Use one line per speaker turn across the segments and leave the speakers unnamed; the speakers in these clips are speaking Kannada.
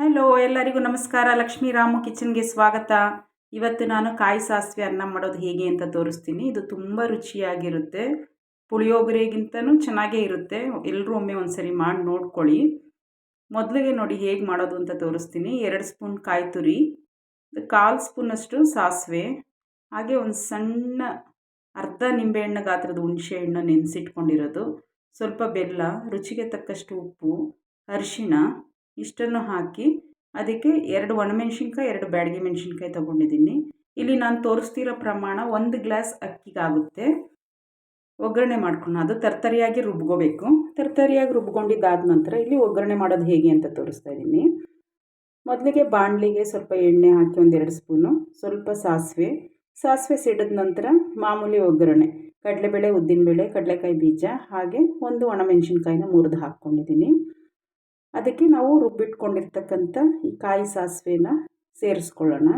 ಹಲೋ ಎಲ್ಲರಿಗೂ ನಮಸ್ಕಾರ. ಲಕ್ಷ್ಮೀ ರಾಮು ಕಿಚನ್ಗೆ ಸ್ವಾಗತ. ಇವತ್ತು ನಾನು ಕಾಯಿ ಸಾಸಿವೆ ಅನ್ನ ಮಾಡೋದು ಹೇಗೆ ಅಂತ ತೋರಿಸ್ತೀನಿ. ಇದು ತುಂಬ ರುಚಿಯಾಗಿರುತ್ತೆ. ಪುಳಿಯೋಗರೆಗಿಂತನೂ ಚೆನ್ನಾಗೇ ಇರುತ್ತೆ. ಎಲ್ಲರೂ ಒಮ್ಮೆ ಒಂದ್ಸರಿ ಮಾಡಿ ನೋಡ್ಕೊಳ್ಳಿ. ಮೊದಲಿಗೆ ನೋಡಿ ಹೇಗೆ ಮಾಡೋದು ಅಂತ ತೋರಿಸ್ತೀನಿ. ಎರಡು ಸ್ಪೂನ್ ಕಾಯಿ ತುರಿ, ಕಾಲು ಸ್ಪೂನಷ್ಟು ಸಾಸಿವೆ, ಹಾಗೆ ಒಂದು ಸಣ್ಣ ಅರ್ಧ ನಿಂಬೆಹಣ್ಣು ಗಾತ್ರದ ಹುಣಸೆ ಹಣ್ಣು ನೆನೆಸಿಟ್ಕೊಂಡಿರೋದು. ಸ್ವಲ್ಪ ಬೆಲ್ಲ, ರುಚಿಗೆ ತಕ್ಕಷ್ಟು ಉಪ್ಪು, ಅರಿಶಿಣ ಇಷ್ಟನ್ನು ಹಾಕಿ ಅದಕ್ಕೆ ಎರಡು ಒಣಮೆಣ್ಸಿನ್ಕಾಯಿ, ಎರಡು ಬ್ಯಾಡಗಿ ಮೆಣಸಿನ್ಕಾಯಿ ತೊಗೊಂಡಿದ್ದೀನಿ. ಇಲ್ಲಿ ನಾನು ತೋರಿಸ್ತಿರೋ ಪ್ರಮಾಣ ಒಂದು ಗ್ಲಾಸ್ ಅಕ್ಕಿಗಾಗುತ್ತೆ. ಒಗ್ಗರಣೆ ಮಾಡ್ಕೊಂಡು ಅದು ತರ್ತರಿಯಾಗಿ ರುಬ್ಕೋಬೇಕು. ತರ್ತರಿಯಾಗಿ ರುಬ್ಕೊಂಡಿದ್ದಾದ ನಂತರ ಇಲ್ಲಿ ಒಗ್ಗರಣೆ ಮಾಡೋದು ಹೇಗೆ ಅಂತ ತೋರಿಸ್ತಾ ಇದ್ದೀನಿ. ಮೊದಲಿಗೆ ಬಾಣಲಿಗೆ ಸ್ವಲ್ಪ ಎಣ್ಣೆ ಹಾಕಿ ಒಂದೆರಡು ಸ್ಪೂನು, ಸ್ವಲ್ಪ ಸಾಸಿವೆ. ಸಾಸಿವೆ ಸಿಡಿದ ನಂತರ ಮಾಮೂಲಿ ಒಗ್ಗರಣೆ. ಕಡಲೆಬೇಳೆ, ಉದ್ದಿನಬೇಳೆ, ಕಡಲೆಕಾಯಿ ಬೀಜ ಹಾಗೆ ಒಂದು ಒಣಮೆಣಸಿನ್ಕಾಯಿನ ಮುರಿದು ಹಾಕ್ಕೊಂಡಿದ್ದೀನಿ. ಅದಕ್ಕೆ ನಾವು ರುಬ್ಬಿಟ್ಕೊಂಡಿರ್ತಕ್ಕಂಥ ಈ ಕಾಯಿ ಸಾಸಿವೆನ ಸೇರಿಸ್ಕೊಳ್ಳೋಣ.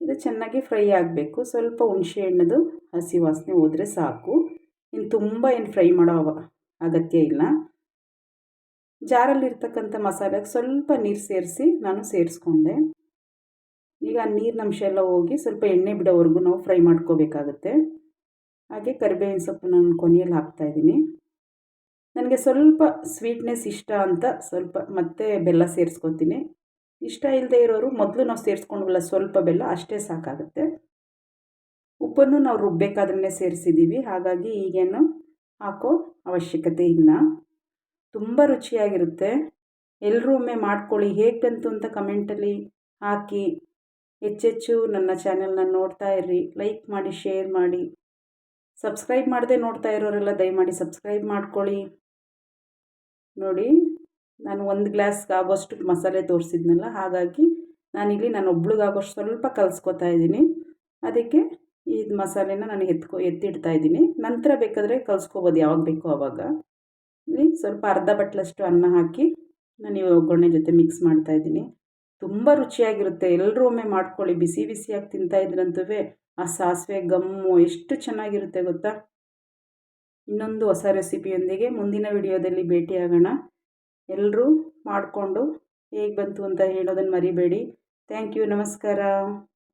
ಇದು ಚೆನ್ನಾಗಿ ಫ್ರೈ ಆಗಬೇಕು. ಸ್ವಲ್ಪ ಹುಣಸೆ ಹಣ್ಣದು ಹಸಿ ವಾಸನೆ ಹೋದರೆ ಸಾಕು. ಇನ್ನು ತುಂಬ ಏನು ಫ್ರೈ ಮಾಡೋ ಅಗತ್ಯ ಇಲ್ಲ. ಜಾರಲ್ಲಿರ್ತಕ್ಕಂಥ ಮಸಾಲೆಗೆ ಸ್ವಲ್ಪ ನೀರು ಸೇರಿಸಿ ನಾನು ಸೇರಿಸ್ಕೊಂಡೆ. ಈಗ ಆ ನೀರಿನಂಶ ಎಲ್ಲ ಹೋಗಿ ಸ್ವಲ್ಪ ಎಣ್ಣೆ ಬಿಡೋವರೆಗೂ ನಾವು ಫ್ರೈ ಮಾಡ್ಕೋಬೇಕಾಗತ್ತೆ. ಹಾಗೆ ಕರಿಬೇವಿನ ಸೊಪ್ಪು ನಾನು ಕೊನೆಯಲ್ಲಿ ಹಾಕ್ತಾಯಿದ್ದೀನಿ ನನಗೆ ಸ್ವಲ್ಪ ಸ್ವೀಟ್ನೆಸ್ ಇಷ್ಟ ಅಂತ ಸ್ವಲ್ಪ ಮತ್ತೆ ಬೆಲ್ಲ ಸೇರಿಸ್ಕೊತೀನಿ. ಇಷ್ಟ ಇಲ್ಲದೆ ಇರೋರು ಮೊದಲು ನಾವು ಸೇರಿಸ್ಕೊಂಡ್ವಲ್ಲ ಸ್ವಲ್ಪ ಬೆಲ್ಲ ಅಷ್ಟೇ ಸಾಕಾಗುತ್ತೆ. ಉಪ್ಪನ್ನು ನಾವು ರುಬ್ಬೇಕಾದ್ರೆ ಸೇರಿಸಿದ್ದೀವಿ ಹಾಗಾಗಿ ಈಗೇನು ಹಾಕೋ ಅವಶ್ಯಕತೆ ಇಲ್ಲ. ತುಂಬ ರುಚಿಯಾಗಿರುತ್ತೆ. ಎಲ್ಲರೂ ಒಮ್ಮೆ ಮಾಡ್ಕೊಳ್ಳಿ. ಹೇಗೆ ಬಂತು ಅಂತ ಕಮೆಂಟಲ್ಲಿ ಹಾಕಿ. ಹೆಚ್ಚೆಚ್ಚು ನನ್ನ ಚಾನೆಲ್ನ ನೋಡ್ತಾ ಇರ್ರಿ. ಲೈಕ್ ಮಾಡಿ ಶೇರ್ ಮಾಡಿ. ಸಬ್ಸ್ಕ್ರೈಬ್ ಮಾಡದೆ ನೋಡ್ತಾ ಇರೋರೆಲ್ಲ ದಯಮಾಡಿ ಸಬ್ಸ್ಕ್ರೈಬ್ ಮಾಡ್ಕೊಳ್ಳಿ. ನೋಡಿ, ನಾನು ಒಂದು ಗ್ಲಾಸ್ಗೆ ಆಗೋಷ್ಟು ಮಸಾಲೆ ತೋರಿಸಿದ್ನಲ್ಲ, ಹಾಗಾಗಿ ನಾನಿಲ್ಲಿ ನಾನು ಒಬ್ಳಿಗಾಗೋಷ್ಟು ಸ್ವಲ್ಪ ಕಲಿಸ್ಕೊತಾ ಇದ್ದೀನಿ. ಅದಕ್ಕೆ ಈ ಮಸಾಲೆನ ನಾನು ಎತ್ಕೊ, ಎತ್ತಿಡ್ತಾ ಇದ್ದೀನಿ. ನಂತರ ಬೇಕಾದರೆ ಕಲಿಸ್ಕೋಬೋದು ಯಾವಾಗ ಬೇಕೋ ಆವಾಗ ಸ್ವಲ್ಪ ಅರ್ಧ ಬಟ್ಲಷ್ಟು ಅನ್ನ ಹಾಕಿ ನಾನು ಈ ಒಗ್ಗರಣೆ ಜೊತೆ ಮಿಕ್ಸ್ ಮಾಡ್ತಾ ಇದ್ದೀನಿ. ತುಂಬ ರುಚಿಯಾಗಿರುತ್ತೆ. ಎಲ್ಲರೂ ಒಮ್ಮೆ ಮಾಡ್ಕೊಳ್ಳಿ. ಬಿಸಿ ಬಿಸಿಯಾಗಿ ತಿಂತಾಯಿದ್ರಂತೂ ಆ ಸಾಸಿವೆ, ಗಮ್ಮು, ಎಷ್ಟು ಚೆನ್ನಾಗಿರುತ್ತೆ ಗೊತ್ತಾ? ಇನ್ನೊಂದು ಹೊಸ ರೆಸಿಪಿಯೊಂದಿಗೆ ಮುಂದಿನ ವಿಡಿಯೋದಲ್ಲಿ ಭೇಟಿಯಾಗೋಣ. ಎಲ್ಲರೂ ಮಾಡಿಕೊಂಡು ಹೇಗೆ ಬಂತು ಅಂತ ಹೇಳೋದನ್ನು ಮರಿಬೇಡಿ. ಥ್ಯಾಂಕ್ ಯು, ನಮಸ್ಕಾರ.